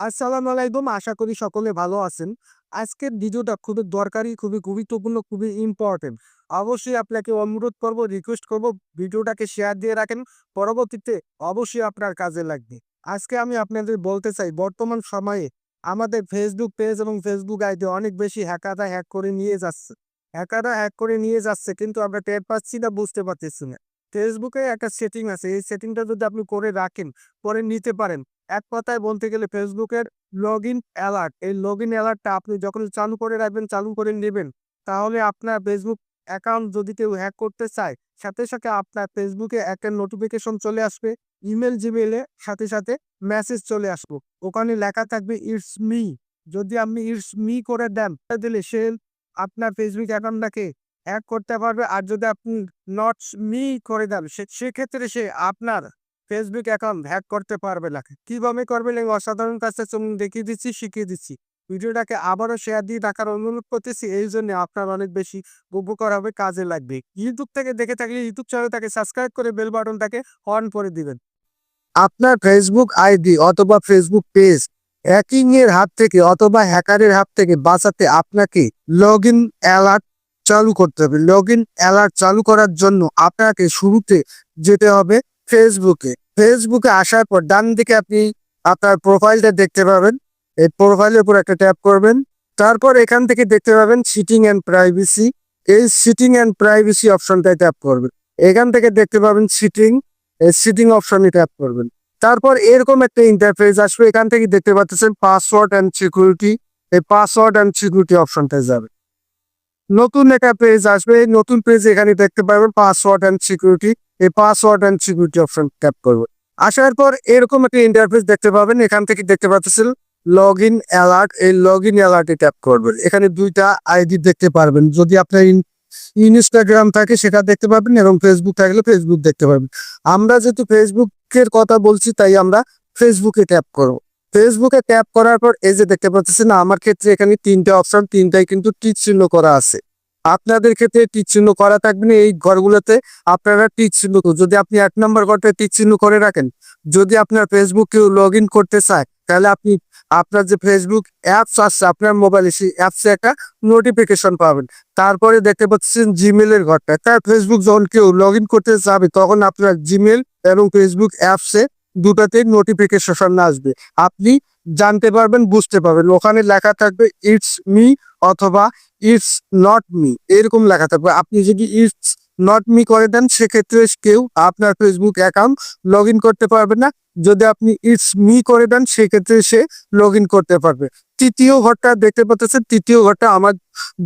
আসসালামু আলাইকুম, আশা করি সকলে ভালো আছেন। আজকের ভিডিওটা খুবই দরকারি, খুবই গুরুত্বপূর্ণ, খুবই ইম্পর্টেন্ট অবশ্যই আপনাকে অনুরোধ করব রিকোয়েস্ট করব, ভিডিওটাকে শেয়ার দিয়ে রাখেন। পরবর্তীতে অবশ্যই আপনার কাজে লাগবে। আজকে আমি আপনাদের বলতে চাই, বর্তমান সময়ে আমাদের ফেসবুক পেজ এবং ফেসবুক আইডি অনেক বেশি হ্যাকাররা হ্যাক করে নিয়ে যাচ্ছে। হ্যাকাররা হ্যাক করে নিয়ে যাচ্ছে, কিন্তু আমরা টের পাচ্ছি না, বুঝতে পারতেছি না। ফেসবুকে একটা সেটিং আছে, এই সেটিংটা যদি আপনি করে রাখেন পরে নিতে পারেন এক কথায় বলতে গেলে ফেসবুকের লগ ইন অ্যালার্ট। এই লগ ইন অ্যালার্টটা আপনি যখন চালু করে রাখবেন, চালু করে নেবেন, তাহলে আপনার ফেসবুক অ্যাকাউন্ট যদি কেউ হ্যাক করতে চায়, সাথে সাথে আপনার ফেসবুকে একটা নোটিফিকেশন চলে আসবে, ইমেল জিমেলে সাথে সাথে মেসেজ চলে আসব। ওখানে লেখা থাকবে, ইটস মি। যদি আপনি ইটস মি করে দেন দিলে সে আপনার ফেসবুক অ্যাকাউন্টটাকে হ্যাক করতে পারবে। আর যদি আপনি নট মি করে দেন সেক্ষেত্রে সে আপনার ফেসবুক অ্যাকাউন্ট হ্যাক করতে পারবে না। কীভাবে করবেন এই অসাধারণ কাজটা চলুন দেখিয়ে দিচ্ছি, শিখিয়ে দিচ্ছি। ভিডিওটাকে আবারও শেয়ার দিয়ে রাখার অনুরোধ করতেছি। এই জন্য আপনার অনেক বেশি উপকার হবে, কাজে লাগবে। ইউটিউব থেকে দেখে থাকলে ইউটিউব চ্যানেলটাকে সাবস্ক্রাইব করে বেল বাটনটাকে অন করে দিবেন। আপনার ফেসবুক আইডি অথবা ফেসবুক পেজ হ্যাকিং এর হাত থেকে অথবা হ্যাকারের হাত থেকে বাঁচাতে আপনাকে লগ ইন অ্যালার্ট চালু করতে হবে। লগ ইন অ্যালার্ট চালু করার জন্য আপনাকে শুরুতে যেতে হবে ফেসবুকে ফেসবুকে আসার পর ডান দিকে আপনি আপনার প্রোফাইলটা দেখতে পাবেন। এই প্রোফাইলের উপর একটা ট্যাপ করবেন। তারপর এখান থেকে দেখতে পাবেন সিটিং অ্যান্ড প্রাইভেসি এই সিটিং অ্যান্ড প্রাইভেসি অপশনটায় ট্যাপ করবেন। এখান থেকে দেখতে পাবেন সিটিং এই সিটিং অপশনে ট্যাপ করবেন। তারপর এরকম একটা ইন্টারফেস আসবে। এখান থেকে দেখতে পাচ্ছেন পাসওয়ার্ড অ্যান্ড সিকিউরিটি এই পাসওয়ার্ড অ্যান্ড সিকিউরিটি অপশনটায় যাবে। নতুন একটা পেজ আসবে। এই নতুন পেজ এখানে দেখতে পাবেন পাসওয়ার্ড অ্যান্ড সিকিউরিটি এই password and security option tap করবে। আসার পর এরকম একটা ইন্টারফেস দেখতে পাবেন। এখান থেকে দেখতে পাচ্ছেন লগ ইন অ্যালার্ট এই লগ ইন অ্যালার্টে ট্যাপ করবেন। এখানে দুইটা আইডি দেখতে পারবেন। যদি আপনার ইন- ইনস্টাগ্রাম থাকে, সেটা দেখতে পাবেন এবং ফেসবুক থাকলে ফেসবুক দেখতে পাবেন। আমরা যেহেতু ফেসবুকের কথা বলছি, তাই আমরা ফেসবুকে ট্যাপ করব। ফেসবুকে ট্যাপ করার পর এই যে দেখতে পাচ্ছেন, আমার ক্ষেত্রে এখানে তিনটা অপশন তিনটাই কিন্তু টিক চিহ্ন করা আছে। আপনাদের ক্ষেত্রে টিক চিহ্ন করা থাকবে না এই ঘরগুলোতে, আপনারা টিক চিহ্ন। যদি আপনি এক নম্বর ঘরটা টিক চিহ্ন করে রাখেন, যদি আপনার ফেসবুক কেউ লগ করতে চায়, তাহলে আপনি, আপনার যে ফেসবুক অ্যাপস আসছে আপনার মোবাইলে সেই অ্যাপসে একটা নোটিফিকেশন পাবেন। তারপরে দেখতে পাচ্ছেন জিমেলের ঘরটা। তার ফেসবুক যখন কেউ লগ করতে যাবে, তখন আপনার জিমেল এবং ফেসবুক অ্যাপসে দুটাতে নোটিফিকেশন আসবে। আপনি জানতে পারবেন, বুঝতে পারবেন। ওখানে লেখা থাকবে ইটস মি অথবা ইটস নট মি এরকম লেখা থাকবে। আপনি যদি ইটস নট মি করে দেন, সেক্ষেত্রে কেউ আপনার ফেসবুক অ্যাকাউন্ট লগ করতে পারবে না। যদি আপনি ইটস মি করে দেন, সেক্ষেত্রে সে লগ করতে পারবে। তৃতীয় ঘরটা দেখতে পাচ্ছেন, তৃতীয় ঘরটা আমার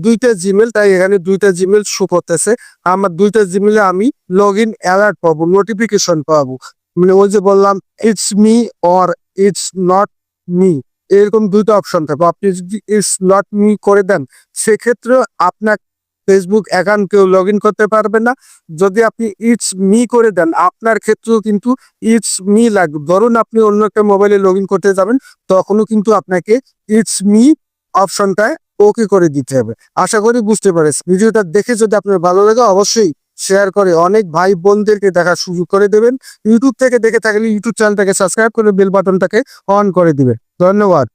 দুইটা জিমেল তাই এখানে দুইটা জিমেল শো করতেছে। আমার দুইটা জিমেলে আমি লগ ইন অ্যালার্ট পাবো নোটিফিকেশন পাবো। মানে ওই যে বললাম it's me or it's not me এরকম দুইটা অপশন থাকবে। আপনি যদি নট মি করে দেন সেক্ষেত্রে আপনার ফেসবুক অ্যাকাউন্ট কেউ লগ করতে পারবে না। যদি আপনি ইটস মি করে দেন, আপনার ক্ষেত্রেও কিন্তু ইটস মি লাগবে। ধরুন আপনি অন্য একটা মোবাইলে লগ করতে যাবেন, তখনও কিন্তু আপনাকে ইটস মি অপশনটায় ওকে করে দিতে হবে। আশা করি বুঝতে পারেন ভিডিওটা দেখে যদি আপনার ভালো লাগে, অবশ্যই শেয়ার করে অনেক ভাই বোনদেরকে দেখার সুযোগ করে দেবেন। ইউটিউব থেকে দেখে থাকলে ইউটিউব চ্যানেলটাকে সাবস্ক্রাইব করে বেল বাটনটাকে অন করে দিবেন। ধন্যবাদ।